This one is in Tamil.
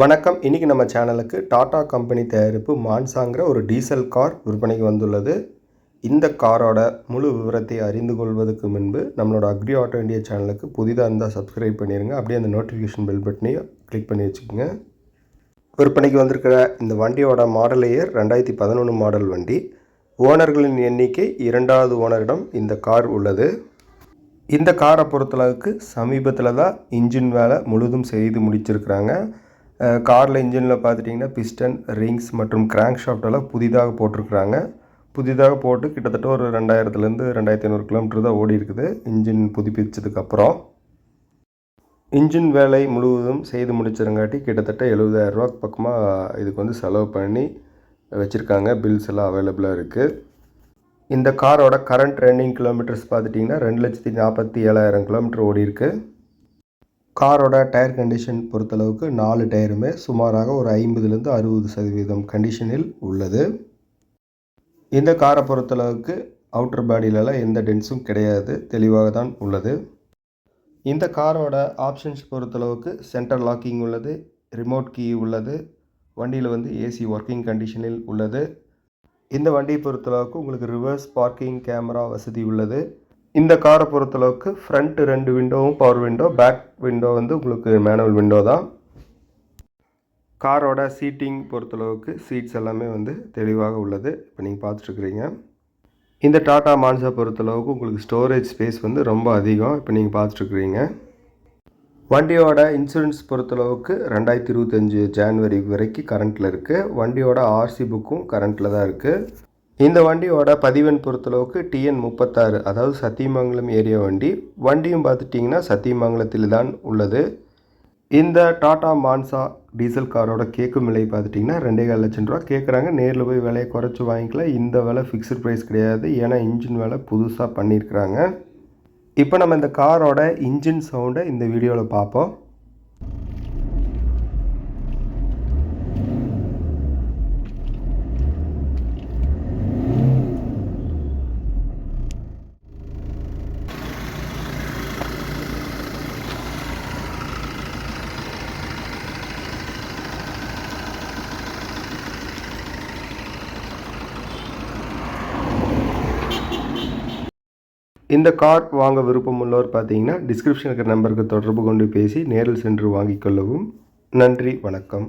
வணக்கம். இன்றைக்கி நம்ம சேனலுக்கு டாடா கம்பெனி தயாரிப்பு மான்சாங்கிற ஒரு டீசல் கார் விற்பனைக்கு வந்துள்ளது. இந்த காரோட முழு விவரத்தை அறிந்து கொள்வதற்கு முன்பு நம்மளோட அக்ரி ஆட்டோ இந்தியா சேனலுக்கு புதிதாக இருந்தால் சப்ஸ்கிரைப் பண்ணிடுங்க அப்படியே அந்த நோட்டிஃபிகேஷன் பெல் பட்டனையும் கிளிக் பண்ணி வச்சுக்கோங்க. விற்பனைக்கு வந்திருக்கிற இந்த வண்டியோட மாடல் இயர் ரெண்டாயிரத்தி பதினொன்று மாடல் வண்டி. ஓனர்களின் எண்ணிக்கை இரண்டாவது ஓனரிடம் இந்த கார் உள்ளது. இந்த காரை பொறுத்தளவுக்கு சமீபத்தில் தான் இன்ஜின் வேலை முழுதும் செய்து முடிச்சிருக்கிறாங்க. காரில் இன்ஜினில் பார்த்துட்டிங்கன்னா பிஸ்டன் ரிங்ஸ் மற்றும் கிராங்க் ஷாஃப்ட் எல்லாம் புதிதாக போட்டிருக்கிறாங்க. புதிதாக போட்டு கிட்டத்தட்ட ஒரு ரெண்டாயிரத்துலேருந்து ரெண்டாயிரத்தி ஐநூறு கிலோமீட்டர் தான் ஓடி இருக்குது இன்ஜின் புதுப்பிச்சதுக்கப்புறம் இன்ஜின் வேலை முழுவதும் செய்து முடிச்சிருங்காட்டி கிட்டத்தட்ட எழுபதாயிரரூவா பக்கமாக இதுக்கு வந்து செலவு பண்ணி வச்சுருக்காங்க. பில்ஸ் எல்லாம் அவைலபிளாக இருக்குது இந்த காரோட கரண்ட் ரன்னிங் கிலோமீட்டர்ஸ் பார்த்துட்டிங்கன்னா ரெண்டு லட்சத்தி நாற்பத்தி ஏழாயிரம் கிலோமீட்டர் ஓடி இருக்குது காரோட டயர் கண்டிஷன் பொறுத்தளவுக்கு நாலு டயருமே சுமாராக ஒரு ஐம்பதுலேருந்து அறுபது சதவீதம் கண்டிஷனில் உள்ளது. இந்த காரை பொறுத்தளவுக்கு அவுட்டர் பாடியிலலாம் எந்த டென்ஸும் கிடையாது தெளிவாக தான் உள்ளது. இந்த காரோட ஆப்ஷன்ஸ் பொறுத்தளவுக்கு சென்டர் லாக்கிங் உள்ளது ரிமோட் கீ உள்ளது வண்டியில் வந்து ஏசி ஒர்க்கிங் கண்டிஷனில் உள்ளது. இந்த வண்டியை பொறுத்தளவுக்கு உங்களுக்கு ரிவர்ஸ் பார்க்கிங் கேமரா வசதி உள்ளது. இந்த காரை பொறுத்தளவுக்கு ஃப்ரண்ட் ரெண்டு விண்டோவும் பவர் விண்டோ பேக் விண்டோ வந்து உங்களுக்கு மேனுவல் விண்டோ தான். காரோட சீட்டிங் பொறுத்தளவுக்கு சீட்ஸ் எல்லாமே வந்து தெளிவாக உள்ளது. இப்போ நீங்கள் பார்த்துட்ருக்குறீங்க இந்த டாடா மான்சா பொறுத்தளவுக்கு உங்களுக்கு ஸ்டோரேஜ் ஸ்பேஸ் வந்து ரொம்ப அதிகம். இப்போ நீங்கள் பார்த்துட்ருக்குறீங்க வண்டியோட இன்சூரன்ஸ் பொறுத்தளவுக்கு ரெண்டாயிரத்தி இருபத்தஞ்சி ஜான்வரி வரைக்கும் கரண்ட்டில் இருக்குது வண்டியோட ஆர்சி புக்கும் கரண்ட்டில் தான் இருக்குது இந்த வண்டியோட பதிவெண் பொறுத்தளவுக்கு டிஎன் முப்பத்தாறு அதாவது சத்தியமங்கலம் ஏரியா வண்டி. வண்டியும் பார்த்துட்டிங்கன்னா சத்தியமங்கலத்தில் தான் உள்ளது. இந்த டாடா மான்சா டீசல் காரோட கேட்கும் விலை பார்த்துட்டிங்கன்னா ரெண்டே கால் லட்சம் ரூபா. கேட்குறாங்க நேரில் போய் விலையை குறைச்சி வாங்கிக்கலாம் இந்த விலை ஃபிக்ஸ்டு ப்ரைஸ் கிடையாது. ஏன்னா இன்ஜின் விலை புதுசாக பண்ணியிருக்கிறாங்க. இப்போ நம்ம இந்த காரோட இன்ஜின் சவுண்டை இந்த வீடியோவில் பார்ப்போம். இந்த கார் வாங்க விருப்பம் உள்ளவர் பார்த்தீங்கன்னா டிஸ்கிரிப்ஷன் இருக்கிற நம்பருக்கு தொடர்பு கொண்டு பேசி நேரில் சென்று வாங்கிக் கொள்ளவும். நன்றி வணக்கம்.